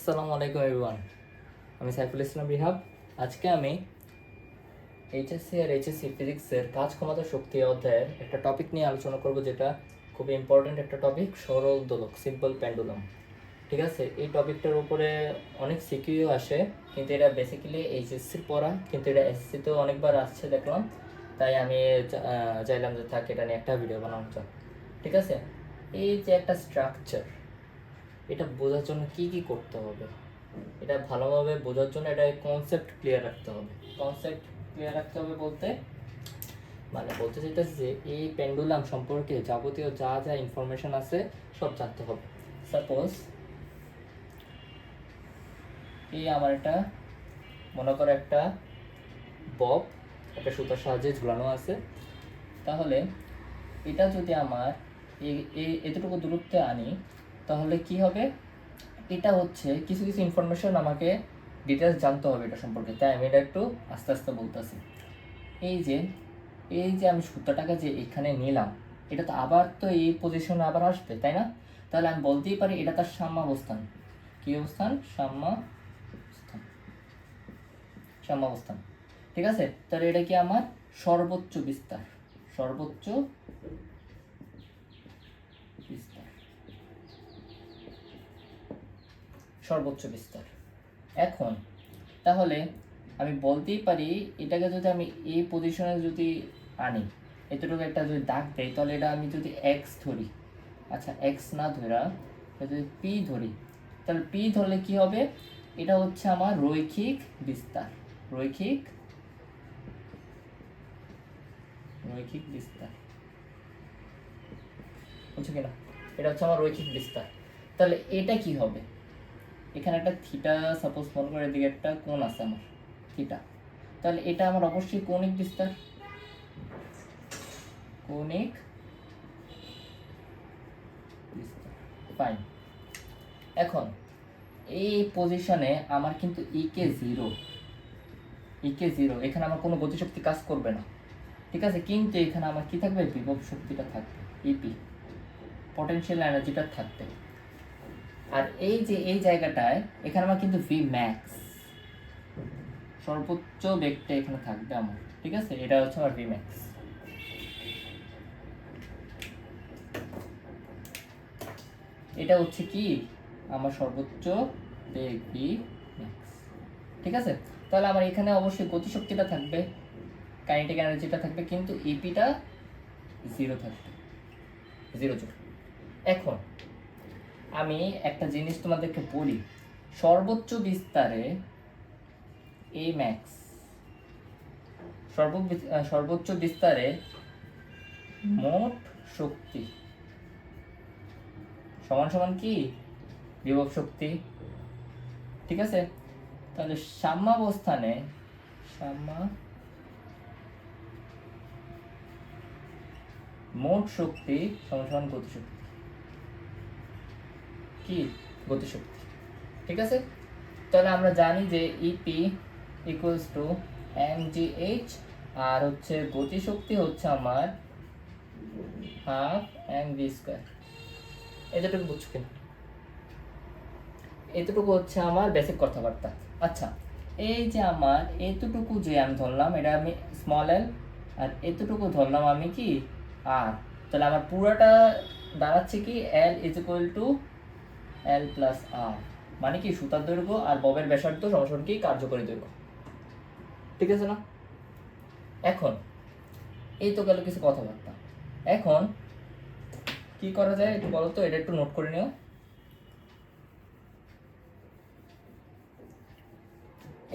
আসসালামু আলাইকুম এভরিওয়ান আমি সাইফুল ইসলাম রিহাব। আজকে আমি এইচএসসি আর এইচএসসি ফিজিক্সের কাজ ক্ষমতা শক্তি অধ্যায়ের একটা টপিক নিয়ে আলোচনা করব যেটা খুবই ইম্পর্ট্যান্ট একটা টপিক সরল দোলক সিম্পল প্যান্ডুলাম ঠিক আছে? এই টপিকটার উপরে অনেক সিকিউ আসে, কিন্তু এটা বেসিক্যালি এইচএসসির পড়া, কিন্তু এটা এসএসসিতেও অনেকবার আসছে দেখলাম। তাই আমি চাইলাম যে থাক, এটা নিয়ে একটা ভিডিও বানানো ঠিক আছে? এই যে একটা স্ট্রাকচার এটা বোঝার জন্য কি কি করতে হবে? এটা ভালোভাবে বোঝার জন্য এটা কনসেপ্ট ক্লিয়ার রাখতে হবে। কনসেপ্ট ক্লিয়ার রাখতে হবে বলতে মানে বলতে চাইতেছি যে এই পেন্ডুলাম সম্পর্কে যাবতীয় যা যা ইনফরমেশন আছে সব জানতে হবে। সাপোজ এই আমার একটা, মনে করো একটা বব একটা সুতার সাহায্যে ঝুলানো আছে। তাহলে এটা যদি আমার এতটুকু দূরত্বে আনি তাহলে কি হবে? এটা হচ্ছে কিছু কিছু ইনফরমেশন আমাকে ডিটেলস জানতে হবে এটা সম্পর্কে। তাই আমি এটা একটু আস্তে আস্তে বলতেছি। এই যে এই যে আমি সুতাটাকে যে এখানে নিলাম, এটা তো আবার তো এই পজিশনে আবার আসবে, তাই না? তাহলে আমি বলতেই পারি এটা তার সাম্যাবস্থান। কি অবস্থান? সাম্যাবস্থান। সাম্যাবস্থান। ঠিক আছে? তাহলে এটা কি আমার? সর্বোচ্চ বিস্তার। সর্বোচ্চ বিস্তার সর্বোচ্চ বিস্তার। এখন, তাহলে আমি বলতেই পারি, এটাকে যদি আমি এই পজিশনে যদি আনি, এতটুকু একটা যদি দাগ দেয় তাহলে এটা আমি যদি এক্স ধরি আচ্ছা এক্স না ধরা যদি পি ধরি, তাহলে পি ধরলে কি হবে? এটা হচ্ছে আমার রৈখিক বিস্তার, রৈখিক রৈখিক বিস্তার। বুঝছ কিনা? এটা হচ্ছে আমার রৈখিক বিস্তার। তাহলে এটা কি হবে? এখানে একটা থিটা সাপোজ মনে করে এদিকে একটা কোণ আছে আমার থিটা তাহলে এটা আমার অবশ্যই কৌণিক বিস্তার। কৌণিক এখন, এই পজিশনে আমার কিন্তু ইকে জিরো ইকে জিরো এখানে আমার কোনো গতিশক্তি কাজ করবে না। ঠিক আছে? কিন্তু এখানে আমার কি থাকবে? বিভব শক্তিটা থাকবে ইপি পটেনশিয়াল এনার্জিটা থাকবে। আর এই যে, এই জায়গাটায়, এখানে আমার কিন্তু ভি ম্যাক্স সর্বোচ্চ বেগটা এখানে থাকবে আমার, ঠিক আছে? এটা হচ্ছে আমার ভি ম্যাক্স এটা হচ্ছে কি? আমার সর্বোচ্চ বেগ ভি ম্যাক্স ঠিক আছে? তাহলে আমার এখানে অবশ্যই গতিশক্তিটা থাকবে কাইনেটিক এনার্জিটা থাকবে, কিন্তু ইপিটা জিরো থাকবে। জিরো এখন আমি একটা জিনিস তোমাদেরকে বলি। সর্বোচ্চ বিস্তারে এ ম্যাক্স সর্বোচ্চ বিস্তারে মোট শক্তি। সমান সমান কি? বিভব শক্তি। ঠিক আছে? তাহলে সাম্যাবস্থানে, সাম্যা মোট শক্তি সমান সমান গতিশক্তি। কি গতিশক্তি? ঠিক আছে? তাহলে আমরা জানি যে EP equals to M G H আর হচ্ছে গতিশক্তি হচ্ছে আমার হাফ এম ভি স্কোয়ার এতটুকু বুঝছ কিনা? এতটুকু হচ্ছে আমার বেসিক কথাবার্তা। আচ্ছা এই যে আমার এতটুকু যে আমি ধরলাম, এটা আমি স্মল এল আর এতটুকু ধরলাম আমি কি আর তাহলে আমার পুরোটা দাঁড়াচ্ছে কি L is equal to L plus R মানে কি সুতার দৈর্ঘ্য আর ববের ব্যাসার্ধ সমান কি কার্যকরী দৈর্ঘ্য। ঠিক আছে না? এখন এই তো গেল কিছু কথাবার্তা। এখন কি করা যায় একটু বলো তো এটা একটু নোট করে নিও।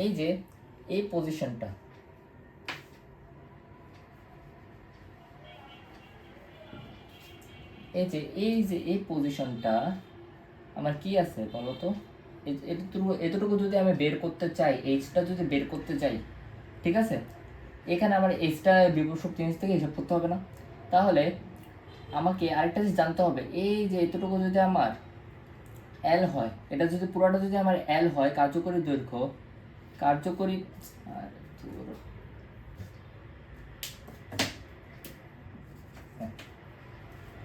এই যে এই পজিশনটা এই যে এই যে এই পজিশনটা আমার কি আছে বলো তো? এতটুকু এতটুকু যদি আমি বের করতে চাই এইচটা যদি বের করতে চাই, ঠিক আছে? এখানে আমার এইচটা শক্তি জিনিস থেকে হিসাব করতে হবে না। তাহলে আমাকে আরেকটা জিনিস জানতে হবে। এই যে এতটুকু যদি আমার এল হয়, এটা যদি পুরোটা যদি আমার এল হয়, কার্যকরী দৈর্ঘ্য, কার্যকরী হ্যাঁ।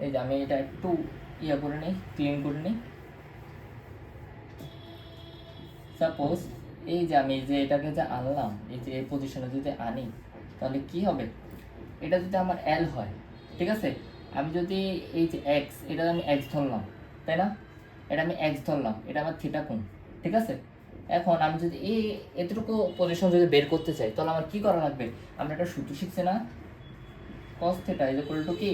এই যে আমি এটা একটু ইয়ে করে নিই ক্লিন করে নিই। সাপোজ এই যে আমি যে এটাকে যে আনলাম, এই যে এই পজিশনে যদি আনি, তাহলে কি হবে? এটা যদি আমার এল হয়, ঠিক আছে? আমি যদি এই যে এক্স এটা আমি এক্স ধরলাম, তাই না? এটা আমি এক্স ধরলাম, এটা আমার থিটা কোণ, ঠিক আছে? এখন আমি যদি এই এতটুকু পজিশন যদি বের করতে চাই, তাহলে আমার কি করা লাগবে? আমরা একটা সূত্র শিখছি না? Cos theta is equal to কি?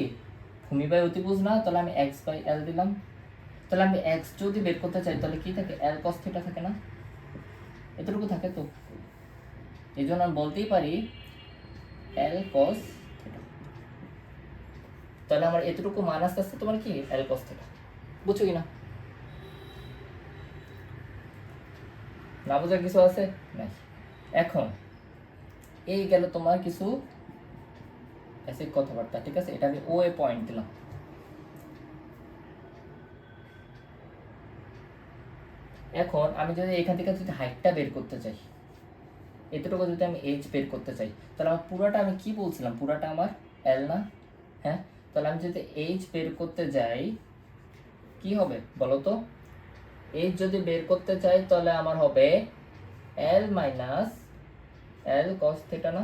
ভূমি বাই অতিভুজ না? তাহলে আমি এক্স বাই এল দিলাম। তাহলে আমি এক্স যদি বের করতে চাই, তাহলে কি থাকে? এল কস থিটা থাকে না? এতটুকু থাকে তো। এই জন্য আমি বলতেই পারি এল কস তাহলে আমার এতটুকু মান আস্তে আস্তে তোমার কি? এল কস থিটা বুঝছ কি না না বোঝার কিছু আছে? নাই। এখন, এই গেল তোমার কিছু বেসিক কথাবার্তা, ঠিক আছে? এটা আমি ও এ পয়েন্ট দিলাম। এখন আমি যদি এখান থেকে যদি হাইটটা বের করতে চাই, এতটুকু যদি আমি এইচ বের করতে চাই, তাহলে আমার পুরাটা আমি কি বলছিলাম? পুরাটা আমার এল না? হ্যাঁ? তাহলে আমি যদি এইচ বের করতে যাই, কি হবে বলো তো? এইচ যদি বের করতে চাই, তাহলে আমার হবে L minus L cos theta না?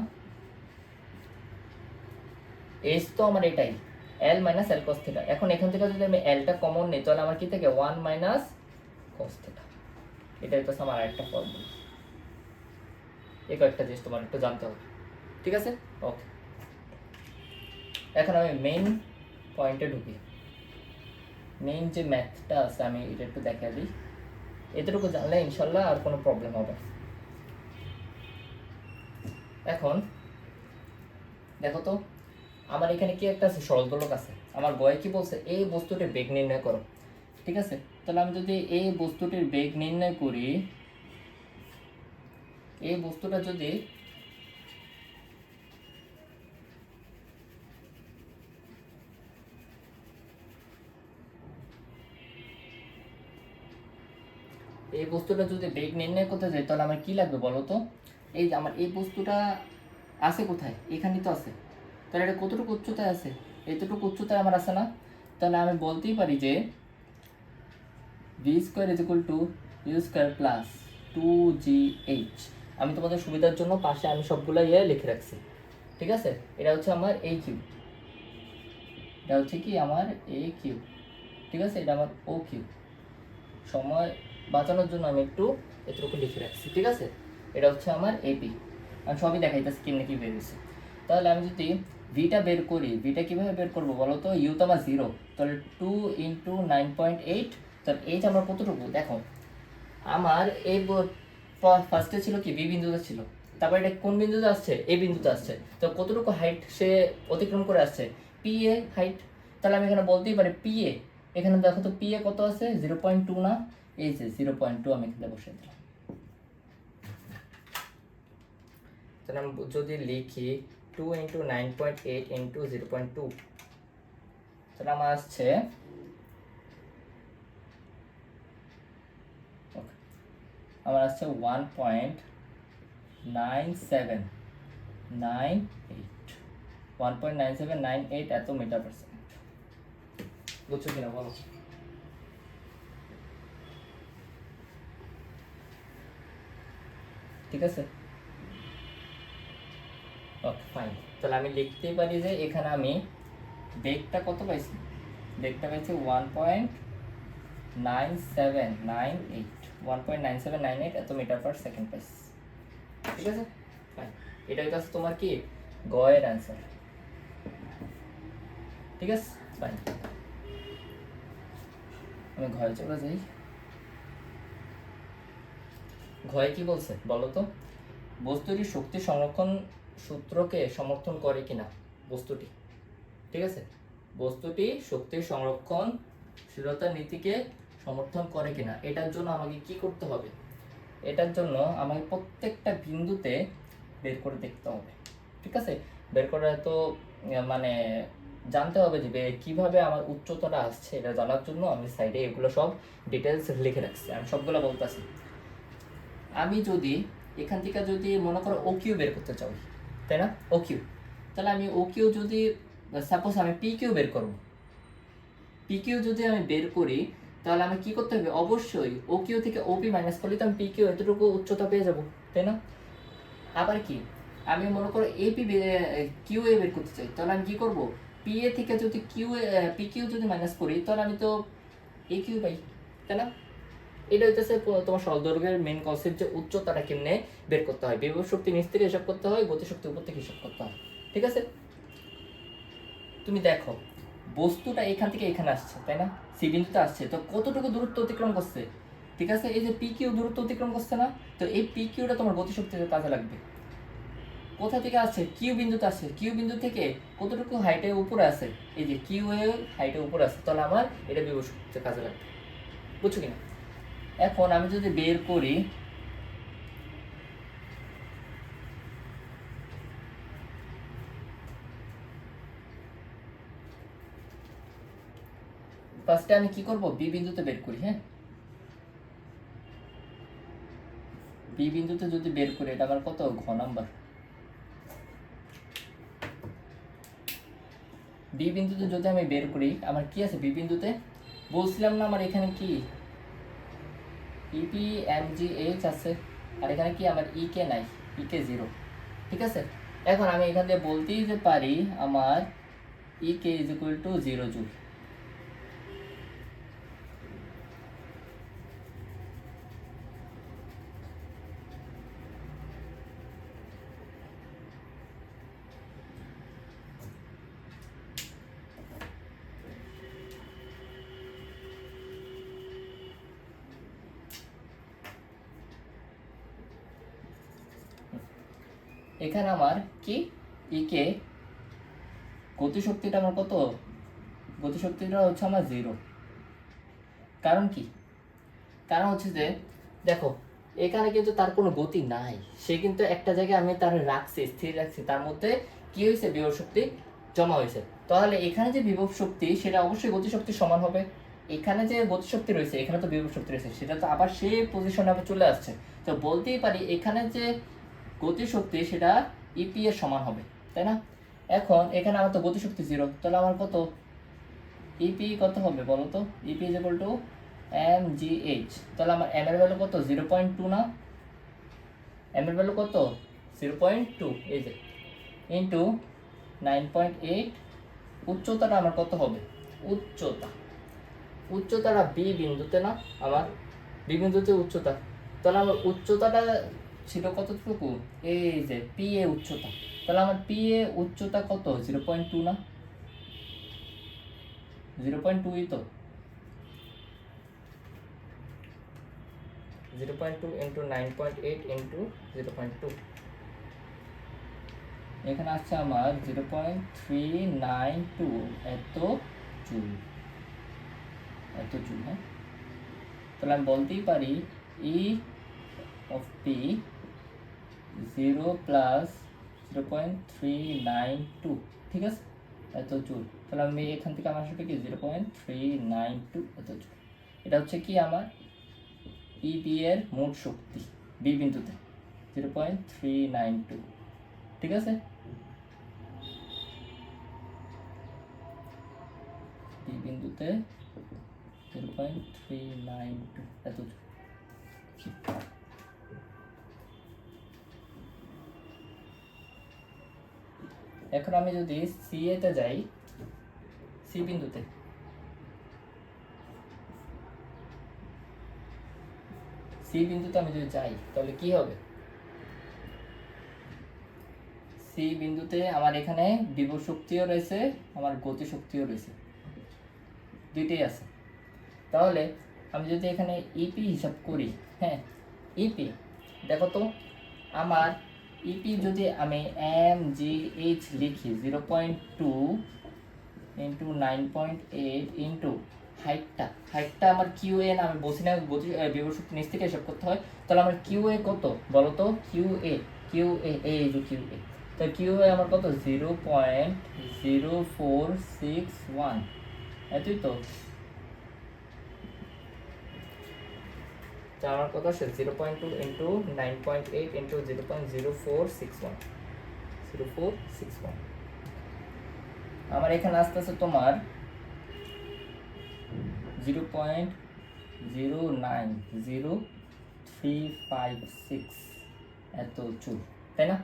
এইচ তো আমার এটাই এল মাইনাস এল কস থিটা এখন এখান থেকে যদি আমি এলটা কমন নিই, তাহলে আমার কি থাকে? ওয়ান মাইনাস কস থিটা এটা হচ্ছে আমার আরেকটা ফর্মুলা এই কয়েকটা জিনিস তোমার একটু জানতে হবে। ঠিক আছে? ওকে এখন আমি মেইন পয়েন্টে ঢুকি। মেইন যে ম্যাথটা আছে, আমি এটা একটু দেখা দিই। এতটুকু জানলে ইনশাল্লাহ আর কোনো প্রবলেম হবে এখন, দেখো তো, আমার এখানে কি একটা আছে সরল আছে। আমার বয় কি বলছে, এই বস্তুটির বেগ নির্ণয় করো। ঠিক আছে? তাহলে আমি যদি এই বস্তুটির বেগ নির্ণয় করি, এই বস্তুটা যদি এই বস্তুটা যদি বেগ নির্ণয় করতে যাই, তাহলে আমার কি লাগবে বলো তো? এই যে আমার এই বস্তুটা আছে কোথায়? এখানেই তো আছে। তাহলে এটা কতটুকু উচ্চতায় আছে? এতটুকু উচ্চতায় আমার আছে না? তাহলে আমি বলতেই পারি যে V square is equal to U square plus two G H আমি তোমাদের সুবিধার জন্য পাশে আমি সবগুলো ইয়ে লিখে রাখছি। ঠিক আছে? এটা হচ্ছে আমার এই কিউ এটা হচ্ছে কি? আমার এ কিউ ঠিক আছে? এটা আমার ও কিউ সময় বাঁচানোর জন্য আমি একটু এতটুকু লিখে রাখছি। ঠিক আছে? এটা হচ্ছে আমার এপি আমি সবই দেখাইতেছি কেমনে কি বেরিয়েছে তাহলে আমি যদি ভিটা বের করি ভিটা কীভাবে বের করব বলো তো? ইউ তো আমার জিরো তাহলে two into nine point eight তাহলে এইচ আমার কতটুকু? দেখো, আমার এই ফার্স্টে ছিল কি? বি বিন্দুতে ছিল। তারপর এটা কোন বিন্দুতে আসছে? এ বিন্দুতে আসছে। তো কতটুকু হাইট সে অতিক্রম করে আসছে? পি এ হাইট তাহলে আমি এখানে বলতেই পারি পি এ। এখানে দেখো তো পি এ কত আছে? জিরো পয়েন্ট টু না? এই যে জিরো পয়েন্ট টু আমি এখানে বসে দিলাম। তাহলে আমি যদি লিখি two into nine point eight into zero point two তাহলে আমার আসছে আমার আসছে one point nine seven nine eight one point nine seven nine eight এত মিটার পার সেকেন্ড বুঝছ কিনা বলো? ঠিক আছে? ওকে ফাইন তাহলে আমি লিখতেই পারি যে এখানে আমি বেগটা কত পাইছি? বেগটা পাইছি one point nine seven nine eight one point nine seven nine eight এত মিটার পার সেকেন্ড পাইছি ঠিক আছে? ফাইন এটা হচ্ছে তোমার কি? গয়ের অ্যান্সার ঠিক আছে? ফাইন আমি ঘরে চলে যাই। ঘয়ে কি বলছে? বলো তো। বস্তুটি শক্তি সংরক্ষণ সূত্রকে সমর্থন করে কিনা? বস্তুটি। ঠিক আছে? বস্তুটি শক্তি সংরক্ষণ শীলতার নীতিকে সমর্থন করে কিনা, এটার জন্য আমাকে কি করতে হবে? এটার জন্য আমাকে প্রত্যেকটা বিন্দুতে বের করে দেখতে হবে, ঠিক আছে? বের করে তো মানে জানতে হবে যে কীভাবে আমার উচ্চতাটা আসছে, এটা জানার জন্য আমি সাইডে এগুলো সব ডিটেলস লিখে রাখছি, আমি সবগুলো বলতেছি। আমি যদি এখান থেকে যদি মনে করো ও কিউ বের করতে চাই, তাই না? ও কিউ তাহলে আমি ও কিউ যদি সাপোজ আমি পি কিউ বের করব পি কিউ যদি আমি বের করি তাহলে আমি কি করতে হবে? অবশ্যই ও কিউ থেকে ওপি মাইনাস করলে তো আমি পি কিউ এতটুকু উচ্চতা পেয়ে যাব, তাই না? আবার কি? আমি মনে করো এপি কিউ এ বের করতে চাই, তাহলে আমি কি করব? পি এ থেকে যদি কিউ পি কিউ যদি মাইনাস করি, তাহলে আমি তো এ কিউ পাই, তাই না? এটা প- তোমার সরদৈর্ঘ্যের মেন কনসেপ্ট যে উচ্চতাটা কেমনে বের করতে হয়। বিভব শক্তি নিচ থেকে হিসাব করতে হয়, গতি শক্তি উপর থেকে হিসাব করতে হয়, ঠিক আছে? তুমি দেখো, বস্তুটা এখান থেকে এখানে আসছে, তাই না? সি বিন্দুতে আসছে। তো কতটুকু দূরত্ব অতিক্রম করছে? ঠিক আছে? এই যে পি কিউ দূরত্ব অতিক্রম করছে না? তো এই পি কিউটা তোমার গতিশক্তিতে কাজে লাগবে। কোথা থেকে আসছে? কিউ বিন্দুতে আসছে। কিউ বিন্দু থেকে কতটুকু হাইটে উপরে আছে? এই যে কিউ এ হাইটে উপরে আছে। তাহলে আমার এটা বিভব কাজে লাগবে। বুঝছ কিনা? এখন আমি যদি বের করি ফার্স্টে আমি কি করব? বি বিন্দুতে বের করি হ্যাঁ? বি বিন্দুতে যদি বের করি, এটা আমার কত? ঘ নাম্বার। বি বিন্দুতে যদি আমি বের করি, আমার কি আছে বি বিন্দুতে? বলছিলাম না আমার এখানে কি? ইপি এম জি এইচ আছে। আর এখানে কি? আমার ই কে নাই। ই কে জিরো ঠিক আছে? এখন আমি এখান থেকে বলতেই যে পারি, আমার E K is equal to zero joule এখানে আমার কি? ইকে গতিশক্তিটা আমার কত? গতিশক্তিটা হচ্ছে আমার জিরো কারণ কি? কারণ হচ্ছে যে, দেখো, এখানে কিন্তু তার কোনো গতি নাই। সে কিন্তু একটা জায়গায় আমি তার রাখছি, স্থির রাখছি, তার মধ্যে কি হয়েছে? বিভব শক্তি জমা হয়েছে। তাহলে এখানে যে বিভব শক্তি, সেটা অবশ্যই গতিশক্তি সমান হবে। এখানে যে গতিশক্তি রয়েছে, এখানে তো বিভব শক্তি রয়েছে, সেটা তো আবার সেই পজিশনে আবার চলে আসছে। তো বলতেই পারি, এখানে যে গতিশক্তি সেটা ইপি এর সমান হবে, তাই না? এখন এখানে আমার তো গতিশক্তি জিরো তাহলে আমার কত? ইপি কত হবে বলো তো? EP is equal to M G H তাহলে আমার এম এর ভ্যালু কত? জিরো পয়েন্ট টু না? এম এর ভ্যালু কত? জিরো পয়েন্ট টু এই যে। ইন্টু নাইন পয়েন্ট এইট উচ্চতাটা আমার কত হবে? উচ্চতা। উচ্চতাটা বি বিন্দুতে না? আমার বি বিন্দুতে উচ্চতা। তাহলে আমার উচ্চতাটা ছিল কতটুকু? এই যে পি এ উচ্চতা। তাহলে আমার পি এ উচ্চতা কত? জিরো পয়েন্ট টু না? জিরো পয়েন্ট টুই তো। Zero point two into nine point eight into zero point two এখানে আসছে আমার zero point three nine two এত জুল। এত জুল হ্যাঁ? তাহলে আমি বলতেই পারি E zero point three nine two ঠিক আছে? এত জুল তাহলে আমি এখান থেকে আমার সাথে কি? Zero point three nine two এত জুল এটা হচ্ছে কি আমার? ই বি এর মোট শক্তি বি বিন্দুতে। Zero point three nine two ঠিক আছে? বি বিন্দুতে zero point three nine two এত জুল এখন আমি যদি সি এতে যাই সি বিন্দুতে। সি বিন্দুতে আমি যদি যাই, তাহলে কি হবে? সি বিন্দুতে আমার এখানে বিভব শক্তিও রয়েছে, আমার গতি শক্তিও রয়েছে। দুইটাই আছে। তাহলে আমি যদি এখানে ইপি হিসাব করি হ্যাঁ ইপি দেখো তো, আমার ইপি যদি আমি এম জি এইচ লিখি zero point two into nine point eight into হাইটটা হাইটটা আমার কিউ এ না, আমি বসি না বিভব শক্তি নিচ থেকে হিসাব করতে হয়। তাহলে আমার কিউ এ কত বলো তো কিউ এ কিউ এ এই যে কিউ এ তো কিউ এ আমার কত? Zero point zero four six one এতই তো? আমার কত আসে zero point two into nine point eight into zero point zero four six one zero four six one আমার এখানে আসতেছে তোমার zero point zero nine zero three five six এত চুল তাই না?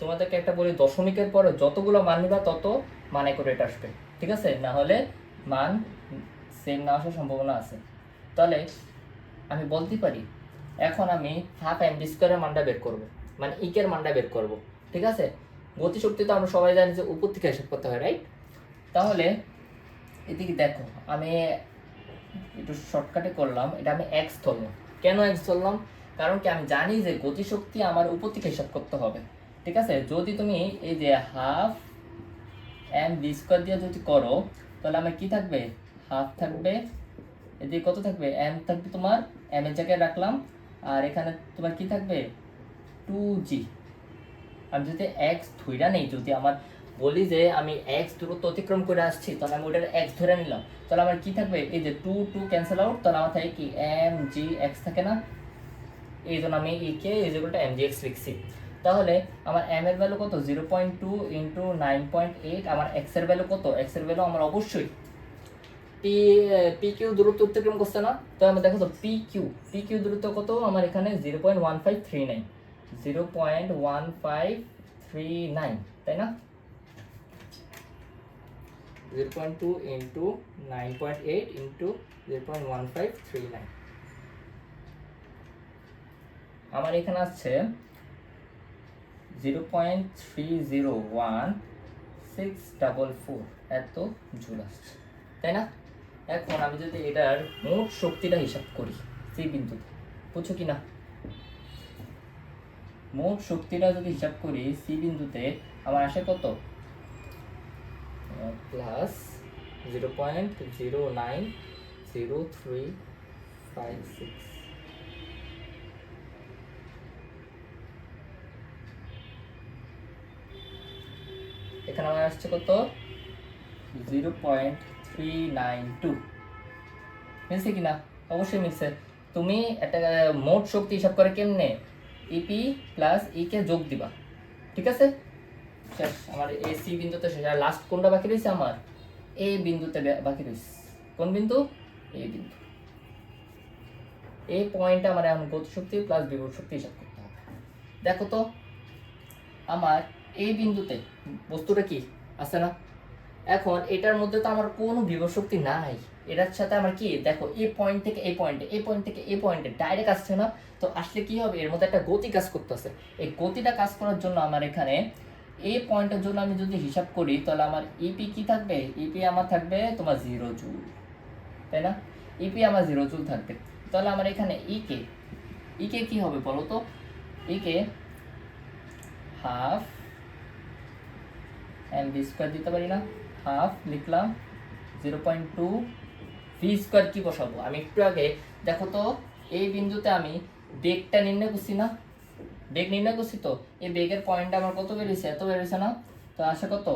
তোমাদেরকে একটা বলি, দশমিকের পরে যতগুলো মান নিবা তত মান অ্যাকুরেট আসবে, ঠিক আছে? না হলে মান সেম না আসার সম্ভাবনা আছে। তাহলে আমি বলতে পারি, এখন আমি হাফ এম স্কোয়ারের মানটা বের করব মানে ইকের মানটা বের করব, ঠিক আছে? গতিশক্তি তো আমরা সবাই জানি যে উপর থেকে হিসাব করতে হয় রাইট তাহলে এদিকে দেখো, আমি একটু শর্টকাটে করলাম, এটা আমি এক্স ধরলাম। কেন এক্স ধরলাম? কারণ কি আমি জানি যে গতিশক্তি আমার উপর থেকে হিসাব করতে হবে, ঠিক আছে? যদি তুমি এই যে হাফ এম বি স্কোয়ার দিয়ে যদি করো, তাহলে আমার কি থাকবে? হাফ থাকবে, এদিকে কত থাকবে? এম থাকবে তোমার এম এর জায়গায় রাখলাম। আর এখানে তোমার কি থাকবে? টু জি আমি যদি এক্স ধইরা নেই, যদি আমার বলি যে আমি এক্স দূরত্ব অতিক্রম করে আসছি, তাহলে আমি ওটার এক্স ধরে নিলাম। তাহলে আমার কি থাকবে? এই যে টু টু ক্যান্সেল আউট তাহলে আমার থাকে কি? এম জি এক্স থাকে না? এই জন্য আমি এই কে এই যেগুলোটা এম জি এক্স লিখছি। তাহলে আমার এম এর ভ্যালু কত? Zero point two into nine point eight আমার এক্সের ভ্যালু কত? এক্সের ভ্যালু আমার অবশ্যই পি পি কিউ দূরত্ব অতিক্রম করছে না? তো আমি দেখো তো পি কিউ পি কিউ দূরত্ব কত? আমার এখানে zero point one five three nine zero point one five three nine তাই না? Zero point two into nine point eight into zero point one five three nine আমার এখানে আসছে zero point three zero one six double four এত joule আসছে, তাই না? এখন আমি যদি এটার মোট শক্তিটা হিসাব করি সেই বিন্দুতে, বুঝছ কি না মোট শক্তিটা যদি হিসাব করি সি বিন্দুতে আমার আসে কত? Plus zero point zero nine zero three five six এখানে আমার আসছে কত? Zero point three nine two মিলছে কি না অবশ্যই মিলছে। তুমি একটা মোট শক্তি হিসাব করে কেমনে? ইপি প্লাস ই কে যোগ দিবা। ঠিক আছে? আমার এ সি বিন্দুতে শেষ। আর লাস্ট কোনটা বাকি রয়েছে আমার? এ বিন্দুতে বাকি রয়েছে। কোন বিন্দু? এ বিন্দু। এই পয়েন্টটা আমার এখন গতিশক্তি প্লাস বিভব শক্তি হিসাব করতে হবে। দেখো তো, আমার এই বিন্দুতে বস্তুটা কি? আছে না? এখন এটার মধ্যে তো আমার কোনো বিভব শক্তি নাই। এটার সাথে আমার কি? দেখো এই পয়েন্ট থেকে এই পয়েন্টে এই পয়েন্ট থেকে এই পয়েন্টে ডাইরেক্ট আসছে না। তো আসলে কি হবে? এর মধ্যে একটা গতি কাজ করতেছে। এই গতিটা কাজ করার জন্য আমার এখানে এই পয়েন্টের জন্য আমি যদি হিসাব করি, তাহলে আমার ইপি কি থাকবে? ইপি আমার থাকবে তোমার জিরো জুল তাই না? ইপি আমার জিরো জুল থাকবে। তাহলে আমার এখানে ইকে ইকে কি হবে বলো তো? EK half M B square দিতে পারি না। হাফ লিখলাম zero point two V square কী বসাবো? আমি একটু আগে, দেখো তো, এই বিন্দুতে আমি বেগটা নির্ণয় করছি না? বেগ নির্ণয় করছি তো? এই বেগের পয়েন্টটা আমার কত বেরিয়েছে এত বেরিয়েছে না? তো আসে কত?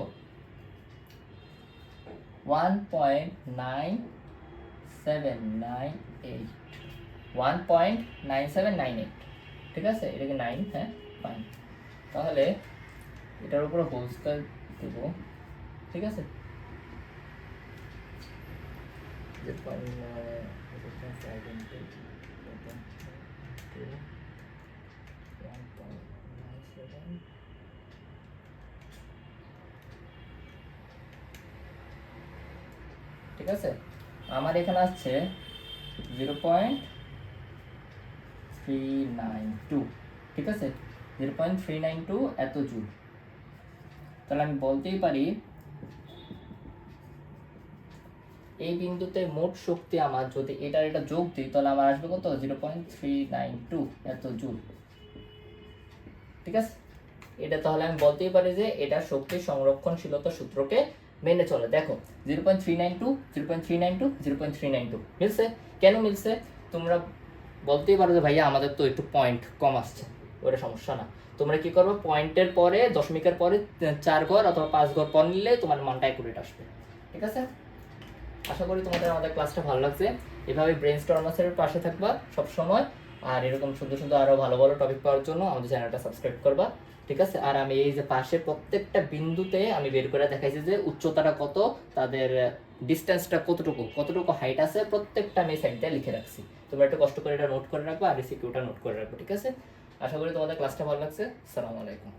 One point nine seven nine eight one point nine seven nine eight ঠিক আছে? এটা কি নাইন হ্যাঁ? ফাইন তাহলে এটার উপরে হোল স্কোয়ার দেব। ঠিক আছে? Point, uh, resistance identity, to 1.97. ঠিক আছে আমার এখানে আসছে zero point three nine two ঠিক আছে zero point three nine two এত জুল তাহলে আমি বলতেই পারি এই বিন্দুতে মোট শক্তি আমার, যদি এটার এটা যোগ দিই, তাহলে আমার আসবে কত? Zero point three nine two এত জুল। ঠিক আছে? এটা তাহলে আমি বলতেই পারি যে এটা শক্তি সংরক্ষণশীলতা সূত্রকে মেনে চলে। দেখো zero point three nine two zero point three nine two zero point three nine two মিলছে? কেন মিলছে? তোমরা বলতেই পারো যে ভাইয়া আমাদের তো একটু পয়েন্ট কম আসছে, ওটা সমস্যা না। তোমরা কি করবে? পয়েন্টের পরে, দশমিকের পরে, চার ঘর অথবা পাঁচ ঘর পর নিলে তোমার মানটা অ্যাকুরেট আসবে। ঠিক আছে? আশা করি তোমাদের আমাদের ক্লাসটা ভালো লাগছে। এভাবে ব্রেন স্টর্মাসের পাশে থাকবা সব সময় আর এরকম সুন্দর সুন্দর আরও ভালো ভালো টপিক পাওয়ার জন্য আমাদের চ্যানেলটা সাবস্ক্রাইব করবা, ঠিক আছে? আর আমি এই যে পাশে প্রত্যেকটা বিন্দুতে আমি বের করে দেখাইছি যে উচ্চতাটা কত, তাদের ডিস্টেন্সটা কতটুকু কতটুকু হাইট আছে, প্রত্যেকটা আমি সাইডটা লিখে রাখছি। তোমরা একটু কষ্ট করে এটা নোট করে রাখবা, আর রিসিকিউটা নোট করে রাখব, ঠিক আছে? আশা করি তোমাদের ক্লাসটা ভালো লাগছে। সালামু আলাইকুম।